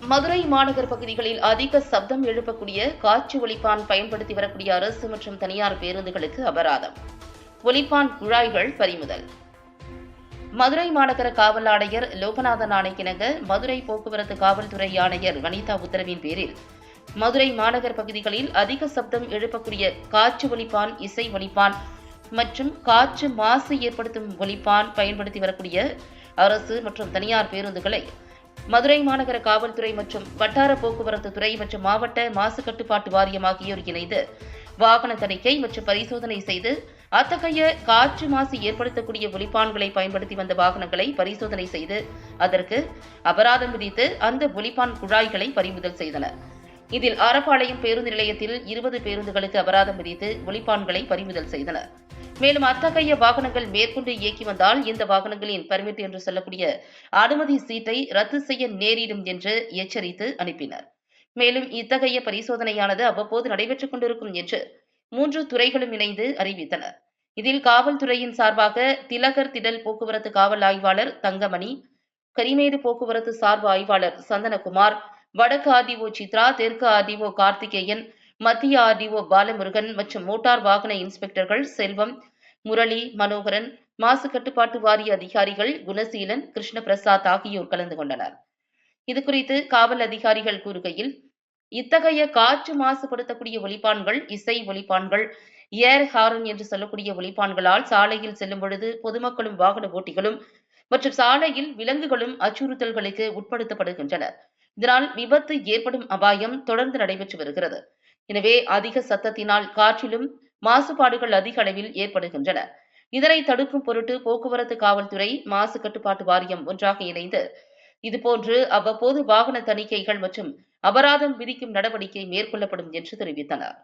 மதுரை மாநகர் பகுதிகளில் அதிக சப்தம் எழுப்பக்கூடிய காற்று ஒலிப்பான் பயன்படுத்தி வரக்கூடிய அரசு மற்றும் தனியார் பேருந்துகளுக்கு அபராதம். ஒலிப்பான் குழாய்கள் பறிமுதல். மதுரை மாநகர காவல் ஆணையர் லோகநாதன் ஆணைக்கிணங்க மதுரை போக்குவரத்து காவல்துறை ஆணையர் வனிதா உத்தரவின் பேரில். மதுரை மாநகர் பகுதிகளில் அதிக சப்தம் எழுப்பக்கூடிய காற்று ஒலிப்பான் இசை ஒலிப்பான் மற்றும் காற்று மாசு ஏற்படுத்தும் ஒலிப்பான் பயன்படுத்தி வரக்கூடிய அரசு மற்றும் தனியார் பேருந்துகளை மதுரை மாநகர காவல்துறை மற்றும் வட்டார போக்குவரத்து துறை மற்றும் மாவட்ட மாசு கட்டுப்பாட்டு வாரியம் ஆகியோர் இணைந்து வாகன தணிக்கை மற்றும் பரிசோதனை செய்து அத்தகைய காற்று மாசு ஏற்படுத்தக்கூடிய ஒலிப்பான்களை பயன்படுத்தி வந்த வாகனங்களை பரிசோதனை செய்து அதற்கு அபராதம் விதித்து அந்த ஒலிப்பான் குழாய்களை பறிமுதல் செய்தனர். இதில் ஆரப்பாளையம் பேருந்து நிலையத்தில் இருபது பேருந்துகளுக்கு அபராதம் விதித்து ஒலிப்பான்களை பறிமுதல் செய்தனர். மேலும் அத்தகைய வாகனங்கள் மேற்கொண்டு இயக்கி வந்தால் இந்த வாகனங்களின் பர்மிட் என்று சொல்லக்கூடிய அனுமதி சீட்டை ரத்து செய்ய நேரிடும் என்று எச்சரித்து அனுப்பினர். மேலும் இத்தகைய பரிசோதனையானது அவ்வப்போது நடைபெற்றுக் கொண்டிருக்கும் என்று மூன்று துறைகளும் இணைந்து அறிவித்தனர் இதில் காவல்துறையின் சார்பாக திலகர் திடல் போக்குவரத்து காவல் ஆய்வாளர் தங்கமணி கரிமேடு போக்குவரத்து சார்பு ஆய்வாளர் சந்தனகுமார் வடக்கு ஆதிஓ சித்ரா தெற்கு ஆதிஓ கார்த்திகேயன் மத்திய ஆர்டிஓ பாலமுருகன் மற்றும் மோட்டார் வாகன இன்ஸ்பெக்டர்கள் செல்வம் முரளி மனோகரன் மாசு கட்டுப்பாட்டு வாரிய அதிகாரிகள் குணசீலன் கிருஷ்ணபிரசாத் ஆகியோர் கலந்து கொண்டனர். இதுகுறித்து காவல் அதிகாரிகள் கூறுகையில் இத்தகைய காற்று மாசுபடுத்தக்கூடிய ஒலிப்பான்கள் இசை ஒலிப்பான்கள் ஏர் ஹாரன் என்று சொல்லக்கூடிய ஒலிப்பான்களால் சாலையில் செல்லும் பொழுது பொதுமக்களும் வாகன ஓட்டிகளும் மற்றும் சாலையில் விலங்குகளும் அச்சுறுத்தல்களுக்கு உட்படுத்தப்படுகின்றனர் இதனால் விபத்து ஏற்படும் அபாயம் தொடர்ந்து நடைபெற்று வருகிறது. எனவே அதிக சத்தத்தினால் காற்றிலும் மாசுபாடுகள் அதிக அளவில் ஏற்படுகின்றன. இதனை தடுக்கும் பொருட்டு போக்குவரத்து காவல்துறை மாசு கட்டுப்பாட்டு வாரியம் ஒன்றாக இணைந்து இதுபோன்று அவ்வப்போது வாகன தணிக்கைகள் மற்றும் அபராதம் விதிக்கும் நடவடிக்கை மேற்கொள்ளப்படும் என்று தெரிவித்தனர்.